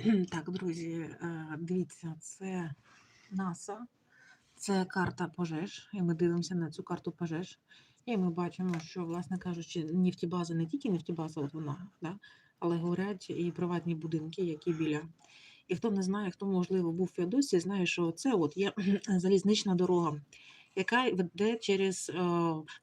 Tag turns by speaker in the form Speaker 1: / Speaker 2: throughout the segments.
Speaker 1: Так, друзі, е, дивіться, це НАСА, це карта пожеж, і ми дивимося на цю карту пожеж. І ми бачимо, що, власне кажучи, нефтебаза не тільки нефтебаза, от вона, да, але горять і приватні будинки, які біля. І хто не знає, хто, можливо, був в Феодосії, знає, що це от є залізнична дорога, яка веде через е,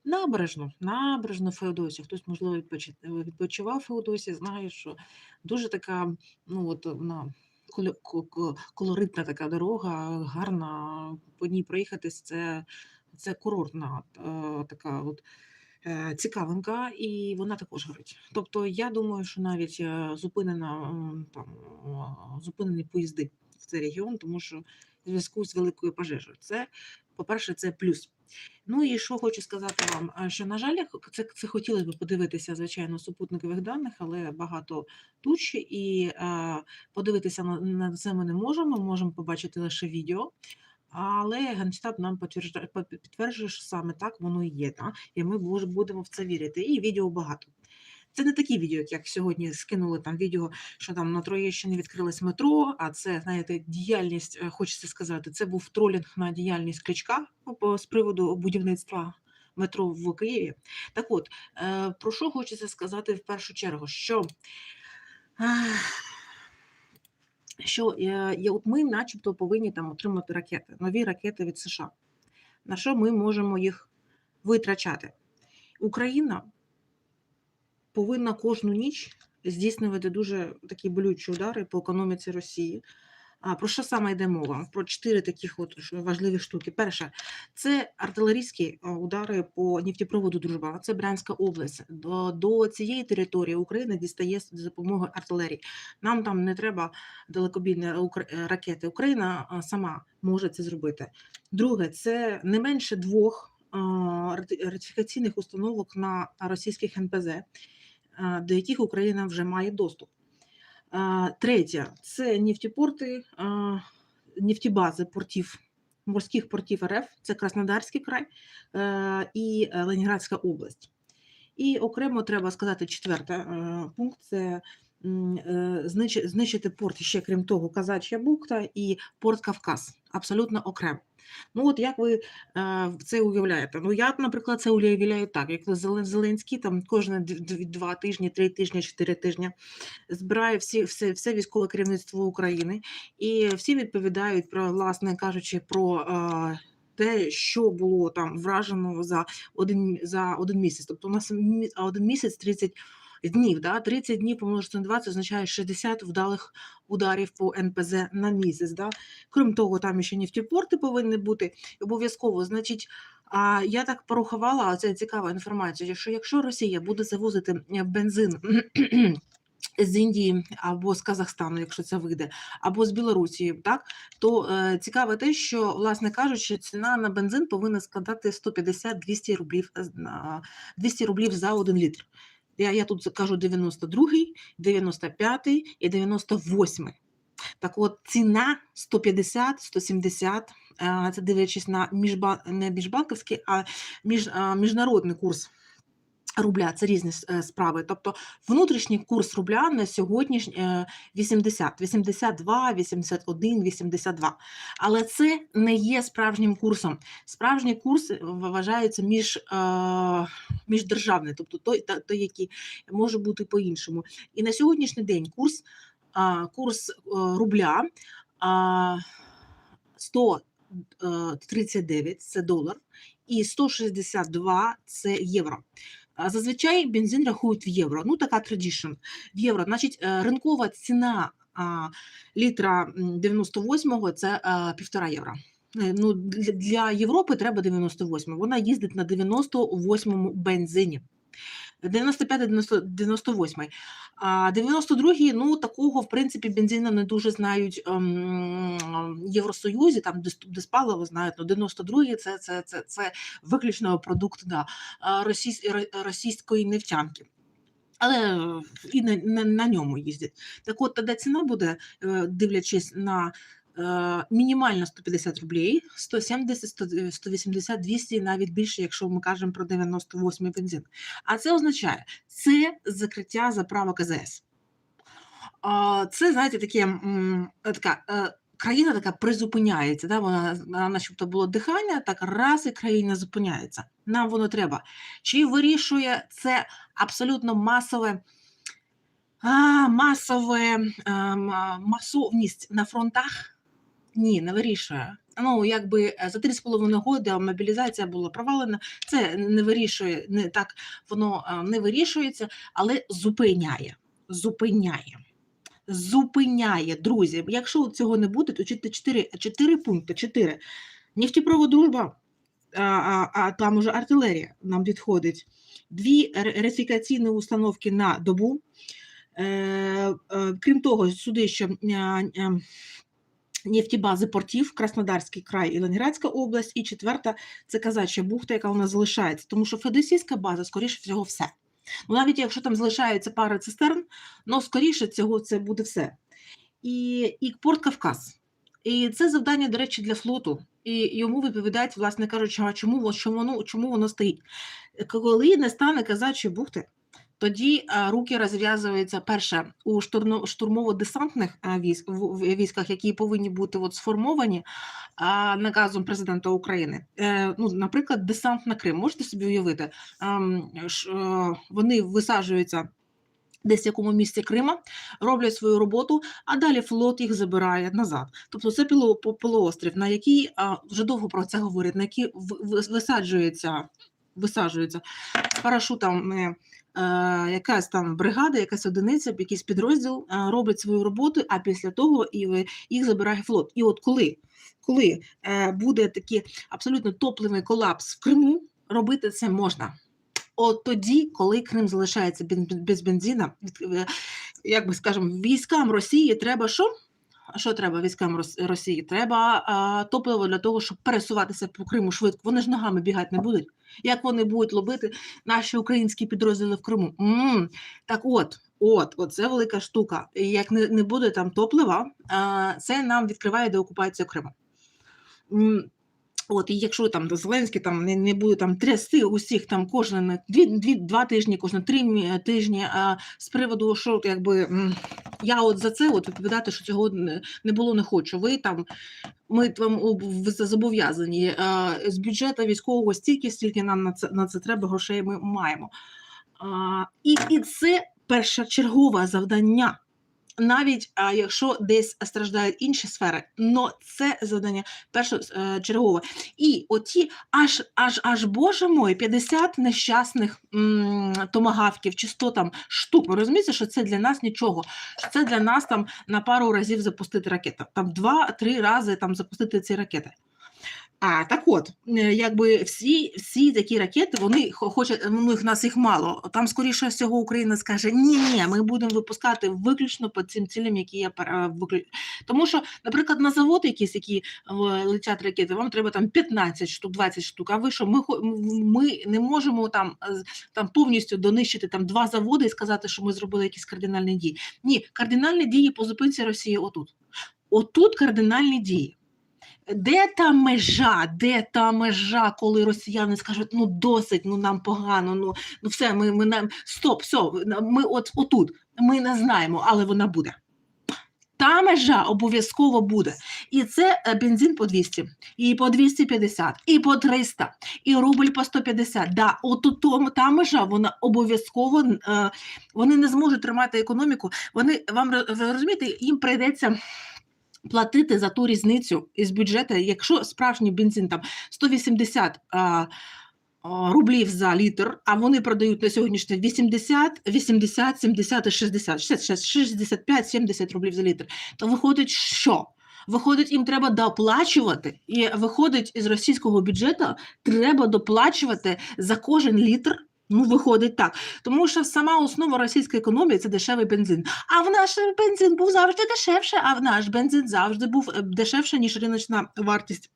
Speaker 1: набережну, набережну Феодосії. Хтось, можливо, відпочи- відпочивав в Феодосії, знає, що дуже така, ну от вона коло- ко- ко- колоритна така дорога, гарна. По ній проїхатись це, це курортна е, така от. е, Цікавинка, і вона також горить. Тобто, я думаю, що навіть зупинена там зупинені поїзди в цей регіон, тому що зв'язку з великою пожежею. Це, по-перше, це плюс. Ну і що хочу сказати вам, що, на жаль, це, це хотілося б подивитися, звичайно, супутникових даних, але багато туч, і е, подивитися на, на це ми не можемо. Ми можемо побачити лише відео. Але Генштаб нам підтверджує, що саме так воно і є. Да? І ми будемо в це вірити. І відео багато. Це не такі відео, як сьогодні скинули там відео, що там на Троєщині відкрилось метро. А це, знаєте, діяльність, е, хочеться сказати, це був тролінг на діяльність Кличка з приводу будівництва метро в Києві. Так от, е, про що хочеться сказати в першу чергу, що. що е, от ми, начебто, повинні там отримати ракети, нові ракети від США. На що ми можемо їх витрачати? Україна повинна кожну ніч здійснювати дуже такі болючі удари по економіці Росії. А про що саме йде мова? Про чотири таких от важливі штуки. Перше, це артилерійські удари по нефтепроводу Дружба. Це Брянська область. До, до цієї території Україна дістає з допомогою артилерії. Нам там не треба далекобійні е, ракети. Україна сама може це зробити. Друге, це не менше двох ратифікаційних установок на російських НПЗ, до яких Україна вже має доступ. Третє це нефтепорти, а, нефтебази портів, морських портів РФ, це Краснодарський край е, і е, Ленінградська область. І окремо треба сказати четверте е, пункт це знищити порт ще крім того, Казачя бухта і порт Кавказ. Абсолютно окремо. Ну, от як ви е, це уявляєте? Ну, я, наприклад, це уявляю так, як Зелен- Зеленський там кожні два тижні, три тижні, чотири тижні збирає всі, все, все військове керівництво України, і всі відповідають про, власне кажучи, про е, те, що було там вражено за один, за один місяць. Тобто у нас один місяць 30 днів, да? 30 днів помножити на 2, це означає 60 вдалих ударів по НПЗ на місяць. Да? Крім того, там ще нефтепорти повинні бути обов'язково. Значить, а я так порахувала, це цікава інформація, що якщо Росія буде завозити е, бензин з Індії або з Казахстану, якщо це вийде, або з Білорусі, так то е, цікаво те, що, власне кажучи, ціна на бензин повинна складати 150-200 рублів е, на 200 рублів за один літр. Я, я тут кажу 92-й, 95-й і 98-й. Так от ціна 150, 170, е, це дивлячись на міжба, не міжбанківський, а між, а, міжнародний курс рубля. Це різні е, справи. Тобто внутрішній курс рубля на сьогодні ж, е, 80, 82, 81, 82. Але це не є справжнім курсом. Справжній курс е, вважається між, е, міждержавний, тобто той, той, який може бути по-іншому. І на сьогоднішній день курс, курс рубля а, 139 це долар, і 162 це євро. Зазвичай бензин рахують в євро. Ну, така традішн в євро. Значить, е, ринкова ціна літра м, 98-го це півтора євро. Е, Ну, для, для Європи треба 98. Вона їздить на 98-му бензині. 95-98. А 92-й, ну такого в принципі бензину не дуже знають ем, в Євросоюзі, там диспаливо знають, ну 92-й це, це, це, це виключно продукт да, а, російсь, російської нефтянки. Але е, і на, на, на ньому їздять. Так от тоді ціна буде, е, дивлячись на е, мінімально 150 рублей, 170, 100, 180, 200, навіть більше, якщо ми кажемо про 98 бензин. А це означає, це закриття заправок АЗС. це, знаєте, таке, така е, країна така призупиняється. Да? Вона, начебто було дихання, так раз і країна зупиняється. Нам воно треба. Чи вирішує це абсолютно масове, а, масове а, масовність на фронтах? Ні, не вирішує. Ну, якби е, за 3,5 роки мобілізація була провалена, це не вирішує, не так воно не вирішується, але зупиняє. Зупиняє. Зупиняє, друзі. Якщо цього не буде, то 4, 4 пункти. 4. Нефтепровод дружба, а, а, а там уже артилерія нам підходить. Дві ре- рефікаційні установки на добу. Е, е, крім того, сюди ще а, а, нефтебази портів, Краснодарський край і Ленінградська область. І четверта це казача бухта, яка у нас залишається. Тому що федосійська база, скоріше всього, все. Ну, навіть якщо там залишаються пара цистерн, ну, скоріше цього це буде все. І, і порт Кавказ. І це завдання, до речі, для флоту. І йому відповідають, власне кажучи, а чому, чому, чому воно стоїть. Коли не стане казачої бухти, тоді руки розв'язуються перше у штурмово-десантних військ, в- в- військах, які повинні бути от, сформовані наказом президента України. Е, ну, наприклад, десант на Крим. Можете собі уявити? Ам, ш- е, вони висаджуються десь в якому місці Крима, роблять свою роботу, а далі флот їх забирає назад. Тобто це полуострів, на який вже довго про це говорять, на який висаджується, висаджується з парашутом. Е, Якась там бригада, якась одиниця, якийсь підрозділ е, робить свою роботу, а після того і їх забирає флот. І от коли, коли е, буде такий абсолютно топливий колапс в Криму, робити це можна. От тоді, коли Крим залишається без бензина, як би скажемо, військам Росії треба що? Що треба військам Росії? Треба а, топливо для того, щоб пересуватися по Криму швидко. Вони ж ногами бігати не будуть. Як вони будуть лобити наші українські підрозділи в Криму? м Так от, от, це велика штука. Як не, не буде там топлива, а, це нам відкриває деокупацію Криму. М, От, і якщо там Зеленський там не, не буде там трясти усіх там кожен дві, дві, два тижні, кожні три тижні, а з приводу, що якби я от за це от відповідати, що цього не, було, не хочу. Ви там ми вам зобов'язані а, з бюджету військового стільки, стільки нам на це на це треба грошей. Ми маємо. А, і, і це першочергове завдання. Навіть а, якщо десь страждають інші сфери, но це завдання першочергове. І оті аж аж аж боже мой, 50 нещасних м, томагавків чи 100 там штук. Ви розумієте, що це для нас нічого. Що це для нас там на пару разів запустити ракету. Там два-три рази там запустити ці ракети. А так от, е, якби всі, всі такі ракети, вони хочуть, ну їх нас їх мало. Там скоріше всього Україна скаже: ні, ні, ми будемо випускати виключно по цим цілям, які я пер- виклю-». Тому що, наприклад, на завод якісь, які е, летять ракети, вам треба там 15 штук, 20 штук. А ви що? Ми ми не можемо там, е, там повністю донищити там два заводи і сказати, що ми зробили якісь кардинальні дії. Ні, кардинальні дії по зупинці Росії отут. Отут кардинальні дії. Де та межа, де та межа, коли росіяни скажуть, ну досить, ну нам погано, ну, ну все, ми, ми нам стоп, все, ми от отут, ми не знаємо, але вона буде. Та межа обов'язково буде. І це е, бензин по 200, і по 250, і по 300, і рубль по 150. Да, от тому та межа, вона обов'язково е, вони не зможуть тримати економіку. Вони вам ви розумієте, їм прийдеться платити за ту різницю із бюджету, якщо справжній бензин там 180 а, рублів за літр, а вони продають на сьогоднішній день 80, 80, 70 і 60, 66, 65, 70 рублів за літр, то виходить, що? Виходить, їм треба доплачувати, і виходить із російського бюджету, треба доплачувати за кожен літр. Ну, виходить так. Тому що сама основа російської економії це дешевий бензин. А в наш бензин був завжди дешевше, а в наш бензин завжди був е, дешевше, ніж риночна вартість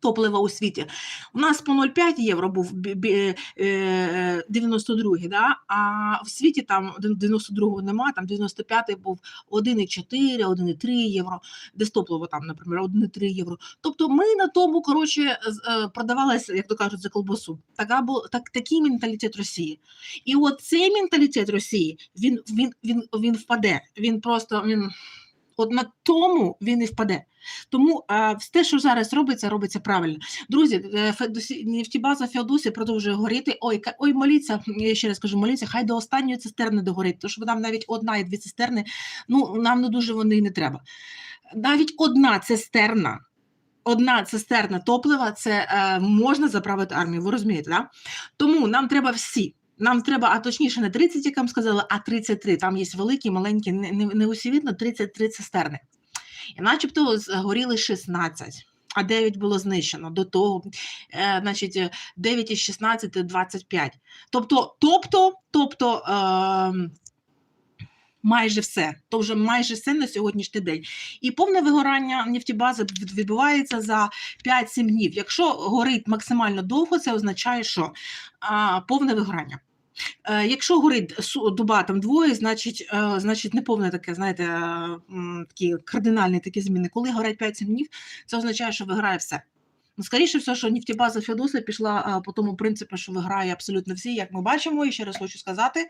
Speaker 1: топлива у світі. У нас по 0,5 євро був бі- бі- е, 92-й, да? а в світі там 92-го нема, там 95-й був 1,4, 1,3 євро, десь топливо там, наприклад, 1,3 євро. Тобто ми на тому, коротше, е, продавалися, як то кажуть, за колбасу. Така був, так, такий менталітет Росії. І от цей менталітет Росії, він, він, він, він впаде, він просто, він, от на тому він і впаде. Тому а, все, що зараз робиться, робиться правильно. Друзі, е, Федосі- нефтібаза Феодосі продовжує горіти. Ой, ой, моліться, я ще раз кажу, моліться, хай до останньої цистерни догорить, тому що нам навіть одна і дві цистерни, ну нам не дуже вони не треба. Навіть одна цистерна. Одна цистерна топлива це е, можна заправити армію. Ви розумієте, да? Тому нам треба всі. Нам треба, а точніше, не 30, як вам сказала, а 33. Там є великі, маленькі, не, не, не усі видно, 33 цистерни. І начебто згоріли 16, а 9 було знищено до того, е, значить, е, 9 із 16 – 25. Тобто, тобто, тобто е, майже все. То вже майже все на сьогоднішній день. І повне вигорання нефтібази від- відбувається за 5-7 днів. Якщо горить максимально довго, це означає, що а, повне вигорання. Е, Якщо горить дуба там двоє, значить, е, значить не повне таке, знаєте, такі кардинальні такі зміни. Коли горять 5-7 днів, це означає, що виграє все. Ну, скоріше все, що нефтебаза Феодосія пішла по тому принципу, що виграє абсолютно всі, як ми бачимо. І ще раз хочу сказати,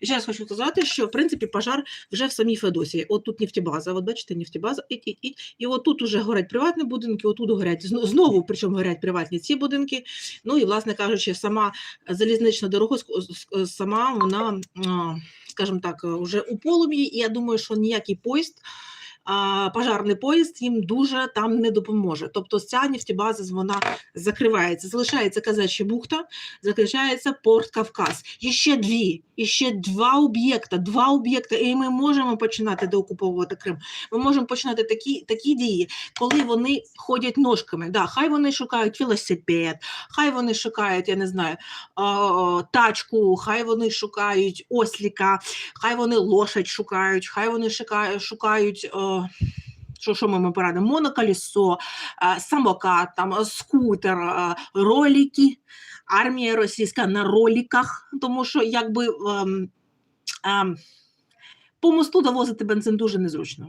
Speaker 1: і ще раз хочу сказати, що в принципі пожар вже в самій Феодосії. От тут нефтебаза, от бачите, нефтебаза, і, і, і, і от тут уже горять приватні будинки, отут горять зно- знову, причому горять приватні ці будинки. Ну і, власне кажучи, сама залізнична дорога сама вона, скажімо так, вже у полум'ї, і я думаю, що ніякий поїзд. Пожарний поїзд їм дуже там не допоможе. Тобто ця нефтебаза вона закривається. Залишається Казача бухта, залишається Порт Кавказ. І ще дві, і ще два об'єкта, два об'єкта, і ми можемо починати деокуповувати Крим. Ми можемо починати такі, такі дії, коли вони ходять ножками. Да, хай вони шукають велосипед, хай вони шукають, я не знаю, тачку, хай вони шукають осліка, хай вони лошадь шукають, хай вони шукають, шукають е, що, що ми порадимо? Моноколесо, е, самокат, там, е, скутер, роліки. ролики. Армія російська на роліках, тому що якби ем, ем, по мосту довозити бензин дуже незручно.